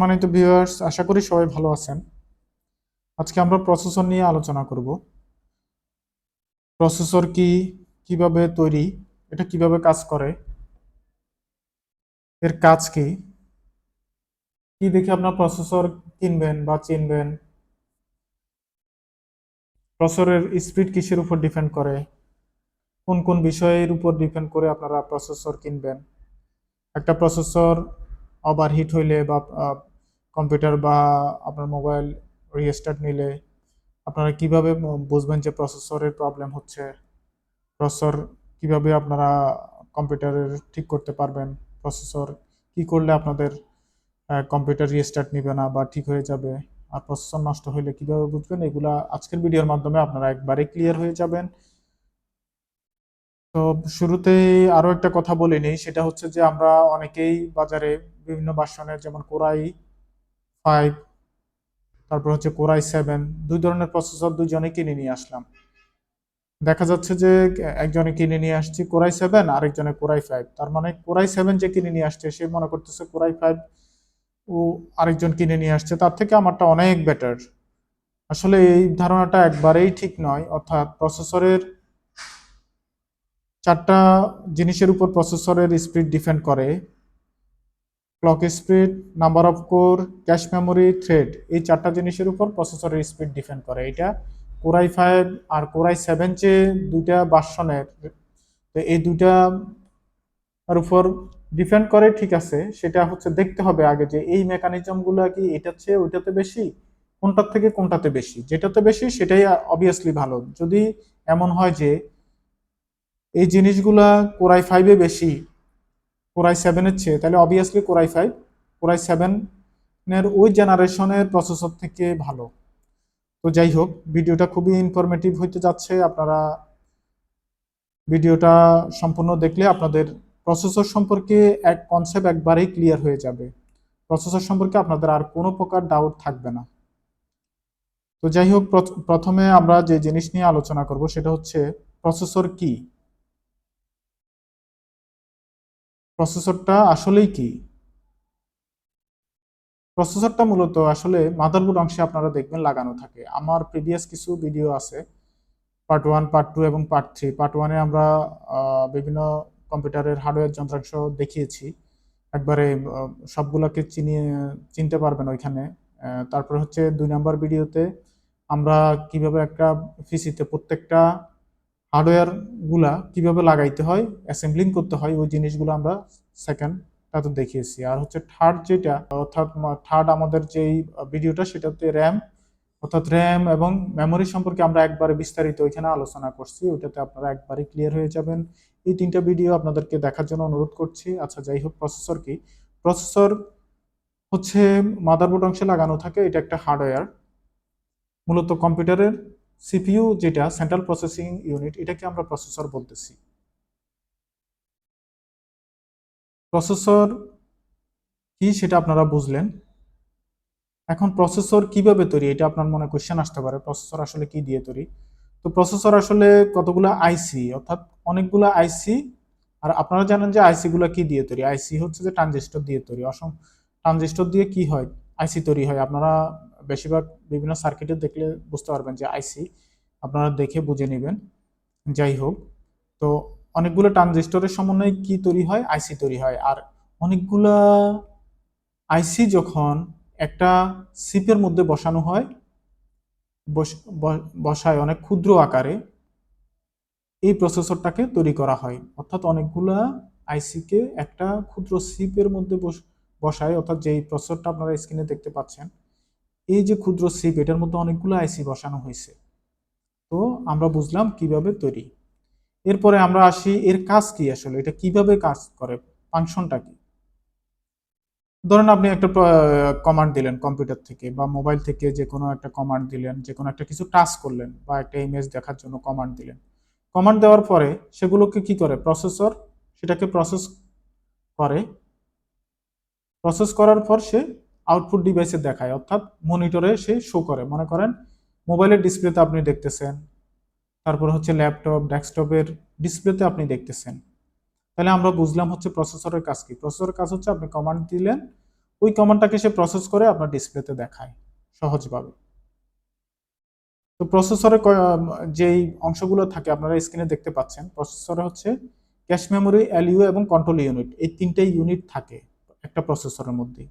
সম্মানিত ভিউয়ার্স আশা করি সবাই ভালো আছেন। আজকে আমরা প্রসেসর নিয়ে আলোচনা করব। প্রসেসর কি, কীভাবে তৈরি, এটা কীভাবে কাজ করে, এর কাজ কি কি দেখে আপনার প্রসেসর কিনবেন বা চিনবেন প্রসেসরের স্পিড কিসের উপর ডিপেন্ড করে, কোন কোন বিষয়ের উপর ডিপেন্ড করে আপনারা প্রসেসর কিনবেন, একটা প্রসেসর ওভারহিট হইলে বা কম্পিউটার বা আপনার মোবাইল রিস্টার্ট নিলে আপনারা কীভাবে বুঝবেন যে প্রসেসরের প্রবলেম হচ্ছে? প্রসেসর কীভাবে আপনারা কম্পিউটারের ঠিক করতে পারবেন? প্রসেসর কি করলে আপনাদের কম্পিউটার রিস্টার্ট নিবে না বা ঠিক হয়ে যাবে? আর প্রসেসর নষ্ট হইলে কীভাবে বুঝবেন? এগুলা আজকের ভিডিওর মাধ্যমে আপনারা একবারে ক্লিয়ার হয়ে যাবেন। তো শুরুতেই আরও একটা কথা বলে নিই, সেটা হচ্ছে যে আমরা অনেকেই বাজারে বিভিন্ন ভার্সনের যেমন কোরাই ফাইভ তারপর হচ্ছে কোরাই সেভেন দুই ধরনের প্রসেসর দুইজনে কিনে নিয়ে আসলাম। দেখা যাচ্ছে যে, একজনে কিনে নিয়ে আসছি কোরাই সেভেন আরেকজনে কোরাই ফাইভ তার মানে কোরাই সেভেন যে কিনে নিয়ে আসছে, সে মনে করতেছে কোরাই ফাইভ ও আরেকজন কিনে নিয়ে আসছে, তার থেকে আমারটা অনেক বেটার আসলে এই ধারণাটা একবারেই ঠিক নয়, অর্থাৎ প্রসেসরের চারটা জিনিসের উপর প্রসেসরের স্পিড ডিপেন্ড করে। Clock speed number of core cache memory thread এই চারটা জিনিসের উপর প্রসেসরের স্পিড ডিপেন্ড করে। এটা কোরাই ফাইভ আর কোরাই সেভেন যে দুইটা ভার্সনের তো এই দুইটা উপর ডিপেন্ড করে, ঠিক আছে, সেটা হচ্ছে দেখতে হবে আগে যে এই মেকানিজমগুলো কি এটার চেয়ে ওইটাতে বেশি, কোনটার থেকে কোনটাতে বেশি? যেটাতে বেশি সেটাই অবভিয়াসলি ভালো। যদি এমন হয় যে এই জিনিসগুলা কোরাই ফাইভে বেশি কোরাই সেভেনের চেয়ে, তাহলে অবভিয়াসলি কোরাই ফাইভ কোরাই সেভেনের ওই জেনারেশনের প্রসেসর থেকে ভালো। তো যাই হোক, ভিডিওটা খুবই ইনফরমেটিভ হইতে যাচ্ছে, আপনারা ভিডিওটা সম্পূর্ণ দেখলে আপনাদের প্রসেসর সম্পর্কে এক কনসেপ্ট একবারেই ক্লিয়ার হয়ে যাবে। প্রসেসর সম্পর্কে আপনাদের আর কোনো প্রকার ডাউট থাকবে না। তো যাই হোক, প্রথ- প্রথমে আমরা যে জিনিস নিয়ে আলোচনা করব, সেটা হচ্ছে প্রসেসর কি? প্রসেসরটা আসলেই কি? প্রসেসরটা মূলত আসলে মাদারবোর্ড অংশে আপনারা দেখবেন লাগানো থাকে। আমার প্রিভিয়াস কিছু ভিডিও আছে পার্ট ওয়ান পার্ট টু এবং পার্ট থ্রি পার্ট ওয়ানে আমরা বিভিন্ন কম্পিউটারের হার্ডওয়্যার যন্ত্রাংশ দেখিয়েছি। একবারে সবগুলোকে চিনিয়ে, চিনতে পারবেন ওইখানে। তারপর হচ্ছে দুই নাম্বার ভিডিওতে আমরা কীভাবে একটা পিসিতে প্রত্যেকটা হার্ডওয়্যারগুলা কীভাবে লাগাইতে হয় অ্যাসেম্বলিং করতে হয়, ওই জিনিসগুলো আমরা সেকেন্ড তাতে দেখিয়েছি। আর হচ্ছে থার্ড যেটা, অর্থাৎ থার্ড আমাদের যেই ভিডিওটা সেটাতে র্যাম অর্থাৎ র্যাম এবং মেমোরি সম্পর্কে আমরা একবারে বিস্তারিত ওইখানে আলোচনা করছি ওইটাতে আপনারা একবারে ক্লিয়ার হয়ে যাবেন। এই তিনটা ভিডিও আপনাদেরকে দেখার জন্য অনুরোধ করছি। আচ্ছা যাই হোক প্রসেসর কি? প্রসেসর হচ্ছে মাদারবোর্ড অংশে লাগানো থাকে, এটা একটা হার্ডওয়্যার মূলত কম্পিউটারের সিপিইউ যেটা সেন্ট্রাল প্রসেসিং ইউনিট এটাকে আমরা প্রসেসর বলতেছি। প্রসেসর কি সেটা আপনারা বুঝলেন? এখন প্রসেসর কীভাবে তৈরি, এটা আপনার মনে কোশ্চেন আসতে পারে প্রসেসর আসলে কি দিয়ে তৈরি? তো প্রসেসর আসলে কতগুলো আইসি অর্থাৎ অনেকগুলো আইসি আর আপনারা জানেন যে আইসি গুলো কি দিয়ে তৈরি? আইসি হচ্ছে যে ট্রানজিস্টর দিয়ে তৈরি। অসম ট্রানজিস্টর দিয়ে কি হয়? আইসি তৈরি হয়। আপনারা বেশিরভাগ বিভিন্ন সার্কিটে দেখলে বুঝতে পারবেন যে আইসি আপনারা দেখে বুঝে নেবেন। যাই হোক, তো অনেকগুলো ট্রানজিস্টরের সমন্বয়ে কি তৈরি হয়? আইসি তৈরি হয়। আর অনেকগুলা আইসি যখন একটা সিপের মধ্যে বসানো হয় বসায় অনেক ক্ষুদ্র আকারে, এই প্রসেসরটাকে তৈরি করা হয়। অর্থাৎ অনেকগুলা আইসিকে একটা ক্ষুদ্র সিপের মধ্যে বস- বসায়। অর্থাৎ যেই প্রসেসরটা আপনারা স্ক্রিনে দেখতে পাচ্ছেন এই যে ক্ষুদ্র সিপ এটার মধ্যে অনেকগুলো আইসি বসানো হয়েছে। তো আমরা বুঝলাম কীভাবে তৈরি। এরপরে আমরা আসি, এর কাজ কি আসলে? এটা কীভাবে কাজ করে? ফাংশনটা কি? ধরেন আপনি একটা কমান্ড দিলেন কম্পিউটার থেকে বা মোবাইল থেকে যে কোনো একটা কমান্ড দিলেন, যে কোনো একটা কিছু টাচ করলেন বা একটা ইমেজ দেখার জন্য কমান্ড দিলেন। কমান্ড দেওয়ার পরে সেগুলোকে কি করে? প্রসেসর সেটাকে প্রসেস করে। প্রসেস করার পর সে আউটপুট ডিভাইসে দেখায়, অর্থাৎ মনিটরে সে শো করে। মনে করেন মোবাইলের ডিসপ্লেতে আপনি দেখতেছেন, তারপর হচ্ছে ল্যাপটপ ডেস্কটপের ডিসপ্লেতে আপনি দেখতেছেন। তাহলে আমরা বুঝলাম হচ্ছে প্রসেসরের কাজ কি। প্রসেসরের কাজ হচ্ছে আপনি কমান্ড দিলেন, ওই কমান্ডটাকে সে প্রসেস করে আপনার ডিসপ্লেতে দেখায়, সহজভাবে। তো প্রসেসরে যেই অংশগুলো থাকে, আপনারা স্ক্রিনে দেখতে পাচ্ছেন প্রসেসরে হচ্ছে ক্যাশ মেমোরি এলইউ এবং কন্ট্রোল ইউনিট এই তিনটেই ইউনিট থাকে একটা প্রসেসরের মধ্যে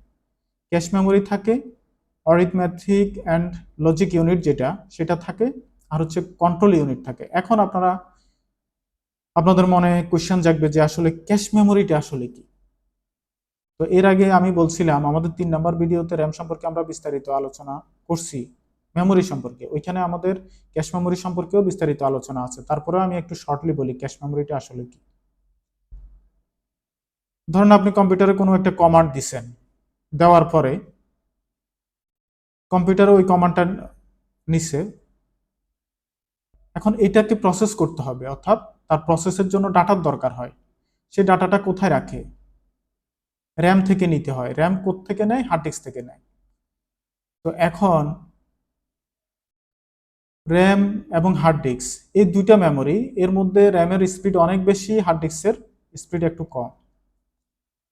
ক্যাশ মেমোরি থাকে অরিথমেটিক অ্যান্ড লজিক ইউনিট যেটা, সেটা থাকে, আর হচ্ছে কন্ট্রোল ইউনিট থাকে। এখন আপনারা, আপনাদের মনে কোয়েশ্চেন জাগবে যে আসলে ক্যাশ মেমোরিটা আসলে কি? তো এর আগে আমি বলছিলাম, আমাদের তিন নাম্বার ভিডিওতে র্যাম সম্পর্কে আমরা বিস্তারিত আলোচনা করছি মেমোরি সম্পর্কে। ওইখানে আমাদের ক্যাশ মেমোরি সম্পর্কেও বিস্তারিত আলোচনা আছে। তারপরেও আমি একটু শর্টলি বলি ক্যাশ মেমোরিটা আসলে কি। ধরুন আপনি কম্পিউটারে কোনো একটা কমান্ড দিছেন। দেওয়ার পরে কম্পিউটারে ওই কমান্ডটা নিছে। এখন এটাকে প্রসেস করতে হবে, অর্থাৎ তার প্রসেসের জন্য ডাটার দরকার হয়। সেই ডাটাটা কোথায় রাখে? র্যাম থেকে নিতে হয়। র্যাম থেকে নেয়? হার্ড ডিস্ক থেকে নেয়। তো এখন র্যাম এবং হার্ড ডিস্ক এই দুইটা মেমোরি এর মধ্যে র্যামের স্পিড অনেক বেশি হার্ড ডিস্কের স্পিড একটু কম।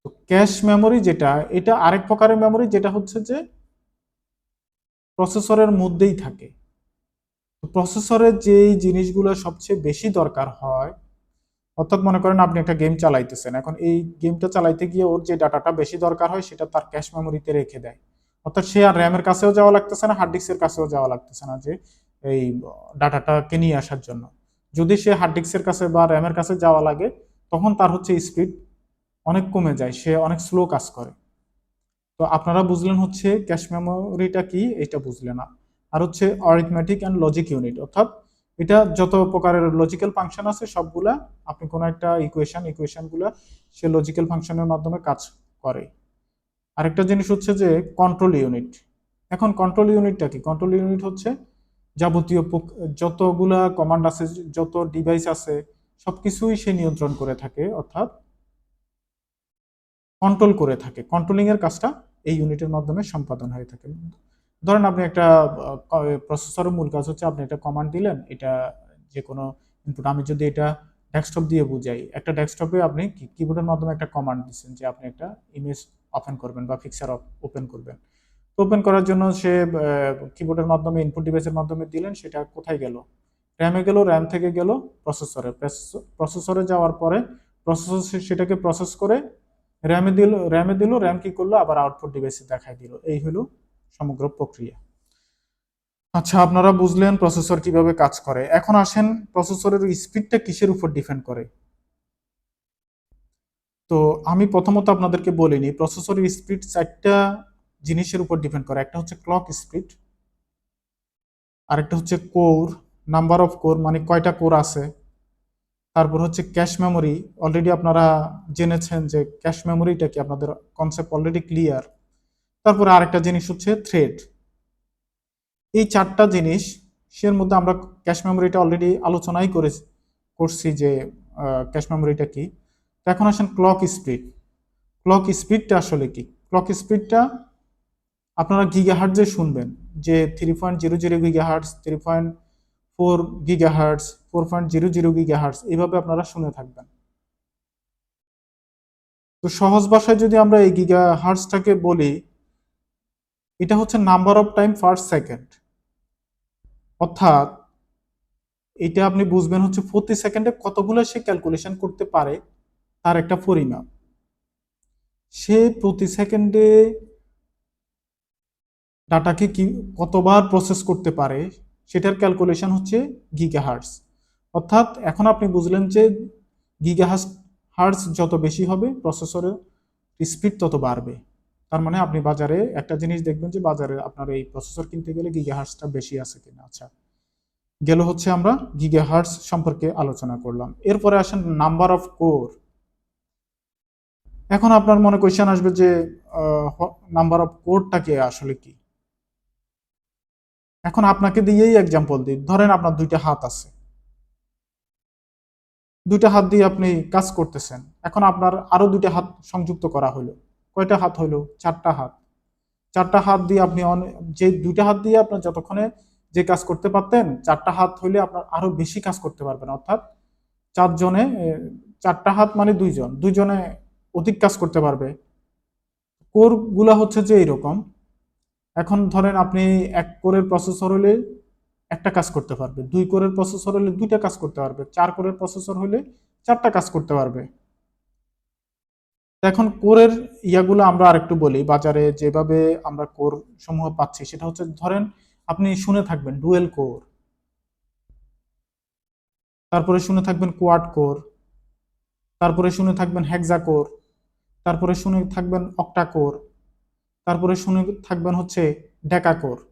তো ক্যাশ মেমোরি যেটা, এটা আরেক প্রকারের মেমোরি যেটা হচ্ছে যে প্রসেসরের মধ্যেই থাকে। প্রসেসরের যেই জিনিসগুলো সবচেয়ে বেশি দরকার হয়, অর্থাৎ মনে করেন আপনি একটা গেম চালাইতেছেন, এখন এই গেমটা চালাইতে গিয়ে ওর যে ডাটাটা বেশি দরকার হয়, সেটা তার ক্যাশ মেমোরিতে রেখে দেয়। অর্থাৎ সে আর র্যামের কাছেও যাওয়া লাগতেছে না হার্ড ডিস্কের কাছেও যাওয়া লাগতেছে না যে এই ডাটাটাকে নিয়ে আসার জন্য। যদি সে হার্ড ডিস্কের কাছে বা র্যামের কাছে যাওয়া লাগে, তখন তার হচ্ছে স্পিড অনেক কমে যায়, সে অনেক স্লো কাজ করে। তো আপনারা বুঝলেন হচ্ছে ক্যাশ মেমোরিটা কি, এটা বুঝলেন না। আর হচ্ছে অরিথমেটিক অ্যান্ড লজিক ইউনিট অর্থাৎ এটা যত প্রকারের লজিক্যাল ফাংশন আছে, সবগুলা আপনি কোনো একটা ইকুয়েশন ইকুয়েশনগুলা সে লজিক্যাল ফাংশনের মাধ্যমে কাজ করে। আরেকটা জিনিস হচ্ছে যে কন্ট্রোল ইউনিট এখন কন্ট্রোল ইউনিটটা কি? কন্ট্রোল ইউনিট হচ্ছে যাবতীয় যতগুলা কমান্ড আছে, যত ডিভাইস আছে, সবকিছুই সে নিয়ন্ত্রণ করে থাকে, অর্থাৎ কন্ট্রোল করে থাকে। কন্ট্রোলিং এর কাজটা এই ইউনিটের মাধ্যমে সম্পাদন হয়ে থাকে। ধরেন আপনি একটা প্রসেসরের মূল কাজ হচ্ছে আপনি একটা কমান্ড দিলেন, এটা যে কোনো ইনপুট আমি যদি এটা ডেস্কটপ দিয়ে বুঝাই, একটা ডেস্কটপে আপনি কিবোর্ডের মাধ্যমে একটা কমান্ড দিচ্ছেন যে আপনি একটা ইমেজ ওপেন করবেন বা ফিক্সার ওপেন করবেন। ওপেন করার জন্য সে কিবোর্ডের মাধ্যমে ইনপুট ডিভাইসের মাধ্যমে দিলেন, সেটা কোথায় গেল? র্যামে গেল র্যাম থেকে গেল প্রসেসরে প্রসেসরে যাওয়ার পরে প্রসেসর সেটাকে প্রসেস করে র্যামে দিল র্যামে দিল র্যাম কি করল? আবার আউটপুট ডিভাইসে দেখাই দিল। এই হলো সমগ্র প্রক্রিয়া। আচ্ছা আপনারা বুঝলেন প্রসেসর কীভাবে কাজ করে। এখন আসেন প্রসেসরের স্পিডটা কিসের উপর ডিপেন্ড করে? তো আমি প্রথমত আপনাদেরকে বলিনি প্রসেসরের স্পিড চারটা জিনিসের উপর ডিপেন্ড করে। একটা হচ্ছে ক্লক স্পিড আরেকটা হচ্ছে কোর নাম্বার অফ কোর মানে কয়টা কোর আছে? তারপর হচ্ছে ক্যাশ মেমোরি অলরেডি আপনারা জেনেছেন যে ক্যাশ মেমোরিটা কি? আপনাদের কনসেপ্ট অলরেডি ক্লিয়ার তারপরে আরেকটা জিনিস হচ্ছে থ্রেড এই চারটা জিনিস, সের মধ্যে আমরা ক্যাশ মেমোরিটা অলরেডি আলোচনাই করে করছি যে ক্যাশ মেমোরিটা কি? এখন আসেন ক্লক স্পিড ক্লক স্পিডটা আসলে কি? ক্লক স্পিডটা আপনারা গিগা হার্টজে শুনবেন, যে three point zero zero gigahertz three point four gigahertz four point zero zero gigahertz এইভাবে আপনারা শুনে থাকবেন। তো সহজ ভাষায় যদি আমরা এই গিগা হার্টসটাকে বলি, এটা হচ্ছে number of time first second অর্থাৎ, এটা আপনি বুঝবেন হচ্ছে প্রতি সেকেন্ডে কতগুলো সে ক্যালকুলেশন করতে পারে, তার একটা পরিমাপ। সে প্রতি সেকেন্ডে ডাটাকে কি কতবার প্রসেস করতে পারে, সেটার ক্যালকুলেশন হচ্ছে গিগা হার্টস অর্থাৎ এখন আপনি বুঝলেন যে গিগা হার্টস যত বেশি হবে প্রসেসরের স্পিড তত বাড়বে। তার মানে আপনি বাজারে একটা জিনিস দেখবেন যে বাজারে আপনার এই প্রসেসর কিনতে গেলে গিগা হার্টসটা বেশি আছে কিনা। আচ্ছা গেল হচ্ছে আমরা গিগা হার্টস সম্পর্কে আলোচনা করলাম। এরপরে আসেন নাম্বার অফ কোর এখন আপনার মনে কোয়েশ্চেন আসবে যে নাম্বার অফ কোরটাকে আসলে কি? এখন আপনাকে দিয়েই এক্সাম্পল দিই। ধরেন আপনার দুইটা হাত আছে। দুইটা হাত দিয়ে আপনি কাজ করতেছেন। এখন আপনার আরও দুইটা হাত সংযুক্ত করা হলো। কয়টা হাত হলো? চারটা হাত। চারটা হাত দিয়ে আপনি যে দুইটা হাত দিয়ে আপনার যতক্ষণে যে কাজ করতে পারতেন, চারটা হাত হইলে আপনার আরও বেশি কাজ করতে পারবেন। অর্থাৎ চারজনে চারটা হাত মানে দুইজন। দুইজনে অধিক কাজ করতে পারবে। কোরগুলা হচ্ছে যে এইরকম। এখন ধরেন আপনি এক কোরের প্রসেসর হলে একটা কাজ করতে পারবে। দুই কোরের প্রসেসর হলে দুইটা কাজ করতে পারবে। চার কোরের প্রসেসর হলে চারটা কাজ করতে পারবে। এখন কোরের ইয়াগুলো আমরা আরেকটু বলি। বাজারে যেভাবে আমরা কোর সমূহ পাচ্ছি, সেটা হচ্ছে ধরেন আপনি শুনে থাকবেন ডুয়েল কোর। তারপরে শুনে থাকবেন কোয়াড কোর। তারপরে শুনে থাকবেন হেক্সা কোর। তারপরে শুনে থাকবেন অক্টা কোর। তারপরে শুনে থাকবেন হচ্ছে ডেকা কোর।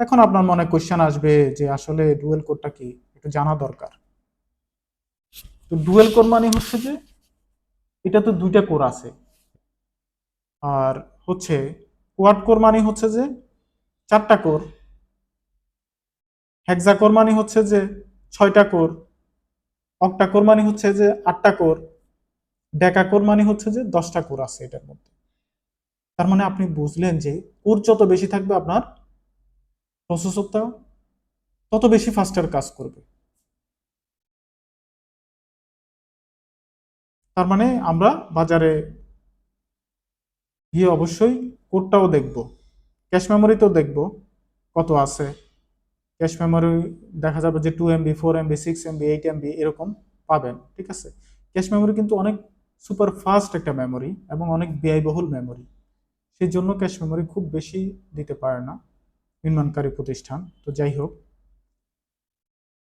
এখন আপনার মনে কোশ্চেন আসবে যে আসলে ডুয়েল কোরটা কি? একটু জানা দরকার। তো ডুয়েল কোর মানে হচ্ছে যে এটা তো দুইটা কোর আছে। আর হচ্ছে কোয়াড কোর মানে হচ্ছে যে চারটা কোর হেক্সা কোর মানে হচ্ছে যে ছয়টা কোর অক্টা কোর মানে হচ্ছে যে আটটা কোর ডেকা কোর মানে হচ্ছে যে দশটা কোর আছে এটার মধ্যে। তার মানে আপনি বুঝলেন যে কোর যত বেশি থাকবে আপনার প্রসেসরটা তত বেশি ফাস্টার কাজ করবে। তার মানে আমরা বাজারে গিয়ে অবশ্যই কোডটাও দেখব ক্যাশ মেমোরিতেও দেখব কত আছে। ক্যাশ মেমোরি দেখা যাবে যে two MB four MB six MB eight MB এরকম পাবেন, ঠিক আছে? ক্যাশ মেমোরি কিন্তু অনেক সুপার ফাস্ট একটা মেমোরি এবং অনেক ব্যয়বহুল মেমোরি সেই জন্য ক্যাশ মেমোরি খুব বেশি দিতে পারে না। নির্মাণকারী প্রতিষ্ঠান। তো যাই হোক,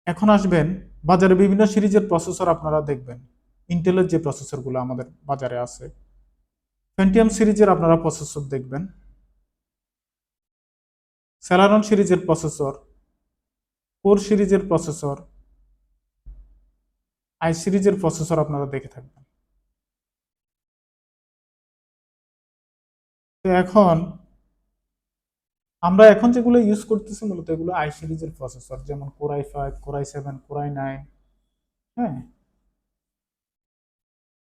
এখন আসবেন বাজারে বিভিন্ন সিরিজের প্রসেসর আপনারা দেখবেন। ইন্টেলের যে প্রসেসরগুলো আমাদের বাজারে আছে পেন্টিয়াম সিরিজের আপনারা প্রসেসর দেখবেন। স্যালারন সিরিজের প্রসেসর কোর সিরিজের প্রসেসর আই সিরিজের প্রসেসর আপনারা দেখে থাকবেন। তো এখন আমরা এখন যেগুলো ইউজ করতেছি মূলত এগুলো আই সিরিজের প্রসেসর যেমন core i five core i seven core i nine হ্যাঁ?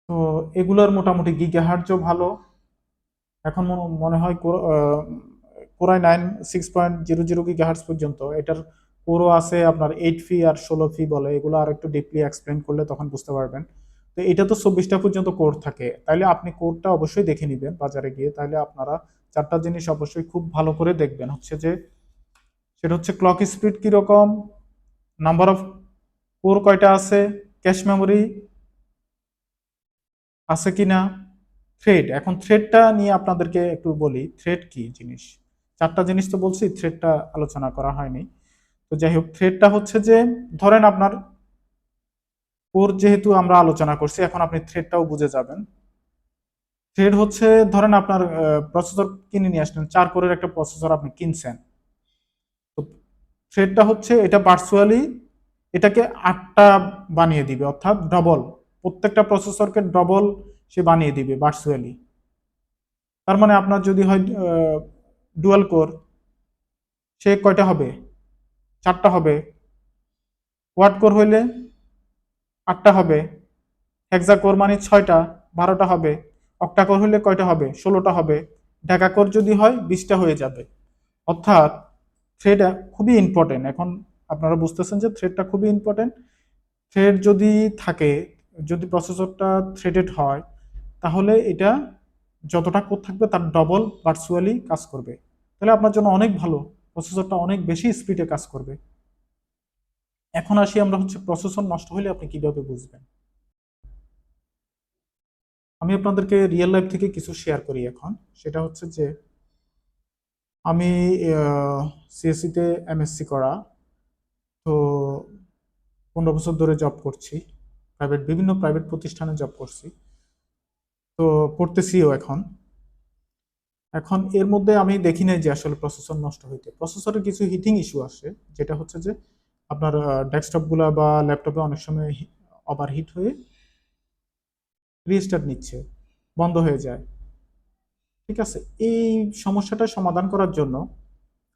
তো এগুলোর মোটামুটি গিগাহার্জও ভালো। এখন মনে- হয় core i nine six point zero zero gigahertz পর্যন্ত। এটার কোরও আছে আপনার এইট ফি আর ষোলো ফি বলে। এগুলো আর একটু ডিপলি এক্সপ্লেন করলে তখন বুঝতে পারবেন। তো এটা তো চব্বিশটা পর্যন্ত কোর থাকে। তাইলে আপনি কোরটা অবশ্যই দেখে নেবেন বাজারে গিয়ে। তাহলে আপনারা চারটা জিনিস অবশ্যই খুব ভালো করে দেখবেন। হচ্ছে যে, সেটা হচ্ছে ক্লক স্পিড কীরকম নাম্বার অফ কোর কয়টা আছে ক্যাশ মেমোরি আছে কি না থ্রেড এখন থ্রেডটা নিয়ে আপনাদেরকে একটু বলি থ্রেড কি জিনিস? চারটা জিনিস তো বলছি থ্রেডটা আলোচনা করা হয়নি। তো যাই হোক থ্রেডটা হচ্ছে যে, ধরেন আপনার কোর যেহেতু আমরা আলোচনা করছি, এখন আপনি থ্রেডটাও বুঝে যাবেন। থ্রেড হচ্ছে, ধরেন আপনার প্রসেসর কিনে নিয়ে আসলেন, চার কোরের একটা প্রসেসর আপনি কিনছেন। তো থ্রেডটা হচ্ছে, এটা ভার্চুয়ালি এটাকে আটটা বানিয়ে দিবে, অর্থাৎ ডবল প্রত্যেকটা প্রসেসরকে ডবল সে বানিয়ে দিবে ভার্চুয়ালি তার মানে আপনার যদি হয় ডুয়াল কোর সে কয়টা হবে? চারটা হবে। ওয়াট কোর হইলে আটটা হবে। হেক্সা কোর মানে ছয়টা, বারোটা হবে। অক্টা কোর হইলে কয়টা হবে? ষোলোটা হবে। ঢাকা কোর যদি হয়, বিশটা হয়ে যাবে। অর্থাৎ থ্রেড খুবই ইম্পর্টেন্ট এখন আপনারা বুঝতেছেন যে থ্রেডটা খুবই ইম্পর্টেন্ট থ্রেড যদি থাকে, যদি প্রসেসরটা থ্রেডেড হয়, তাহলে এটা যতটা কোড থাকবে তার ডবল ভার্চুয়ালি কাজ করবে। তাহলে আপনার জন্য অনেক ভালো। প্রসেসরটা অনেক বেশি স্পিডে কাজ করবে। এখন আসি আমরা হচ্ছে প্রসেসর নষ্ট হলে আপনি কীভাবে বুঝবেন? আমি আপনাদেরকে রিয়েল লাইফ থেকে কিছু শেয়ার করি এখন। সেটা হচ্ছে যে, আমি সিএসসিতে এমএসসি করা, তো পনেরো বছর ধরে জব করছি। প্রাইভেট বিভিন্ন প্রাইভেট প্রতিষ্ঠানে জব করছি। তো পড়তেছিও এখন। এখন এর মধ্যে আমি দেখি নাই যে আসলে প্রসেসর নষ্ট হইতে। প্রসেসরের কিছু হিটিং ইস্যু আসে যেটা হচ্ছে যে, আপনার ডেস্কটপগুলো বা ল্যাপটপে অনেক সময় ওভারহিট হয়ে রিস্টার্ট নিচ্ছে, বন্ধ হয়ে যায়। ঠিক আছে? এই সমস্যাটা সমাধান করার জন্য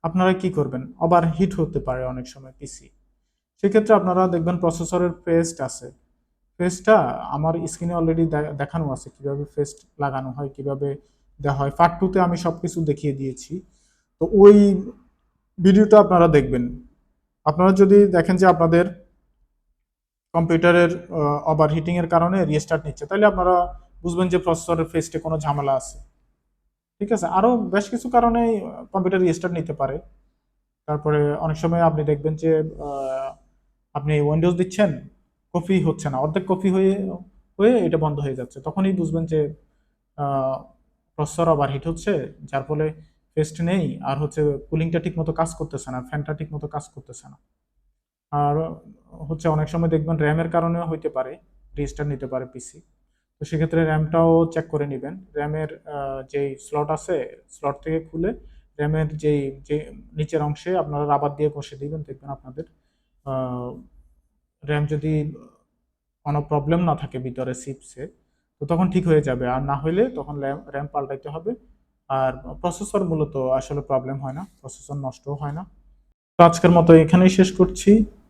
আপনারা কি করবেন? ওভারহিট হতে পারে অনেক সময় পিসি সেক্ষেত্রে আপনারা দেখবেন প্রসেসরের পেস্ট আছে। ফেসটা আমার স্ক্রিনে অলরেডি দেখানো আছে কীভাবে ফেস্ট লাগানো হয়, কীভাবে দেওয়া হয়। পার্ট টুতে আমি সব কিছু দেখিয়ে দিয়েছি। তো ওই ভিডিওটা আপনারা দেখবেন। আপনারা যদি দেখেন যে আপনাদের কম্পিউটারের ওভার হিটিংয়ের কারণে রিস্টার্ট নিচ্ছে। তাহলে আপনারা বুঝবেন যে প্রসেসরের ফেস্টে কোনো ঝামেলা আছে। ঠিক আছে? আরও বেশ কিছু কারণে কম্পিউটার রিস্টার্ট নিতে পারে। তারপরে অনেক সময় আপনি দেখবেন যে আপনি উইন্ডোজ দিচ্ছেন কপি হচ্ছে না। অর্ধেক কপি হয়ে হয়ে এটা বন্ধ হয়ে যাচ্ছে। তখনই বুঝবেন যে প্রসেসর ওভার হিট হচ্ছে, যার ফলে পেস্ট নেই, আর হচ্ছে কুলিংটা ঠিক মতো কাজ করতেছে না ফ্যানটা ঠিক মতো কাজ করতেছে না। আর হচ্ছে অনেক সময় দেখবেন র্যামের কারণেও হইতে পারে রেজিস্টার নিতে পারে পিসি তো সেক্ষেত্রে র্যামটাও চেক করে নেবেন। র্যামের যেই স্লট আছে স্লট থেকে খুলে র্যামের যেই, যে নিচের অংশে আপনারা রাবার দিয়ে কষে দিবেন, দেখবেন আপনাদের র্যাম যদি কোনো প্রবলেম না থাকে ভিতরে চিপসে তো তখন ঠিক হয়ে যাবে। আর না হলে তখন র্যাম পাল্টাইতে হবে। আর প্রসেসর মূলত আসলে প্রবলেম হয় না প্রসেসর নষ্টও হয় না। তো আজকের মতো এখানেই শেষ করছি।